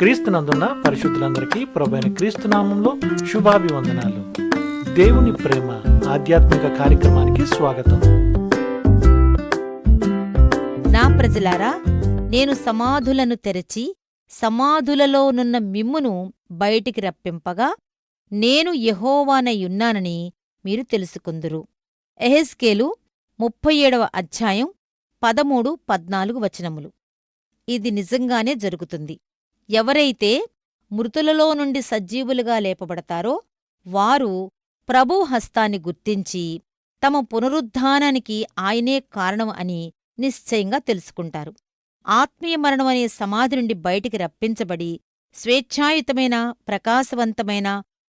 క్రీస్తునందున్న పరిశుద్ధులందరికీ ప్రభైన క్రీస్తు నామంలో శుభాభివందనాలు. దేవుని ప్రేమ ఆధ్యాత్మిక కార్యక్రమానికి స్వాగతం. నా ప్రజలారా నేను సమాధులను తెరచి సమాధులలో నున్న మిమ్మును బయటికి రప్పింపగా నేను యెహోవానయ్యున్నానని మీరు తెలుసుకుందురు. ఎహెస్కేలు ముప్పై ఏడవ అధ్యాయం పదమూడు పద్నాలుగు వచనములు. ఇది నిజంగానే జరుగుతుంది. ఎవరైతే మృతులలో నుండి సజీవులుగా లేపబడతారో వారు ప్రభు హస్తాన్ని గుర్తించి తమ పునరుద్ధానానికి ఆయనే కారణం అని నిశ్చయంగా తెలుసుకుంటారు. ఆత్మీయ మరణం అనే సమాధి నుండి బయటికి రప్పించబడి స్వేచ్ఛాయుతమైన ప్రకాశవంతమైన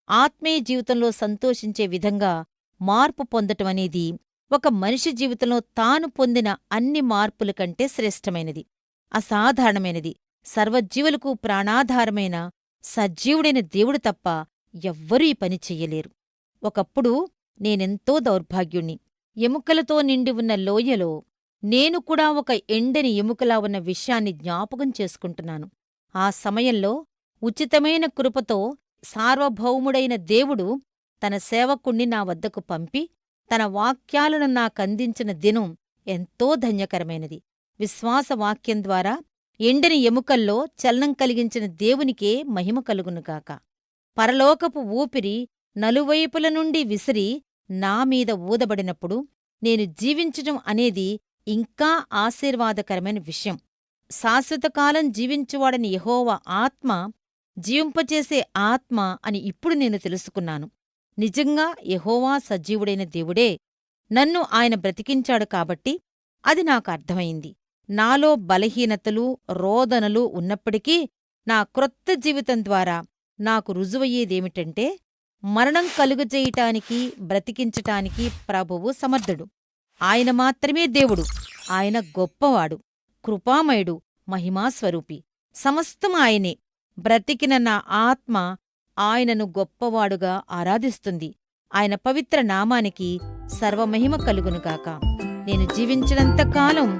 ఆత్మీయ జీవితంలో సంతోషించే విధంగా మార్పు పొందటమనేది ఒక మనిషి జీవితంలో తాను పొందిన అన్ని మార్పుల కంటే శ్రేష్టమైనది అసాధారణమైనది. సర్వజీవులకు ప్రాణాధారమైన సజీవుడైన దేవుడు తప్ప ఎవ్వరూ ఈ పని చెయ్యలేరు. ఒకప్పుడు నేనెంతో దౌర్భాగ్యుణ్ణి. ఎముకలతో నిండి ఉన్న లోయలో నేను కూడా ఒక ఎండని ఎముకలా ఉన్న విషయాన్ని జ్ఞాపకం చేసుకుంటున్నాను. ఆ సమయంలో ఉచితమైన కృపతో సార్వభౌముడైన దేవుడు తన సేవకుణ్ణి నా వద్దకు పంపి తన వాక్యాలను నాకందించిన దినం ఎంతో ధన్యకరమైనది. విశ్వాసవాక్యం ద్వారా ఎండని ఎముకల్లో చలనం కలిగించిన దేవునికే మహిమ కలుగునుగాక పరలోకపు ఊపిరి నలువైపుల నుండి విసిరి నామీద ఊదబడినప్పుడు నేను జీవించటం అనేది ఇంకా ఆశీర్వాదకరమైన విషయం. శాశ్వతకాలం జీవించువాడని యహోవ ఆత్మ జీవింపచేసే ఆత్మ అని ఇప్పుడు నేను తెలుసుకున్నాను. నిజంగా యహోవా సజీవుడైన దేవుడే నన్ను ఆయన బ్రతికించాడు కాబట్టి అది నాకు అర్థమైంది. నాలో బలహీనతలు రోదనలు ఉన్నప్పటికీ నా క్రొత్త జీవితం ద్వారా నాకు రుజువయ్యేదేమిటంటే మరణం కలుగజేయటానికి బ్రతికించటానికి ప్రభువు సమర్థుడు. ఆయన మాత్రమే దేవుడు. ఆయన గొప్పవాడు. కృపామయుడు మహిమాస్వరూపి. సమస్తం ఆయనే. బ్రతికిన నా ఆత్మ ఆయనను గొప్పవాడుగా ఆరాధిస్తుంది. ఆయన పవిత్ర నామానికి సర్వమహిమ కలుగునుగాక నేను జీవించినంతకాలం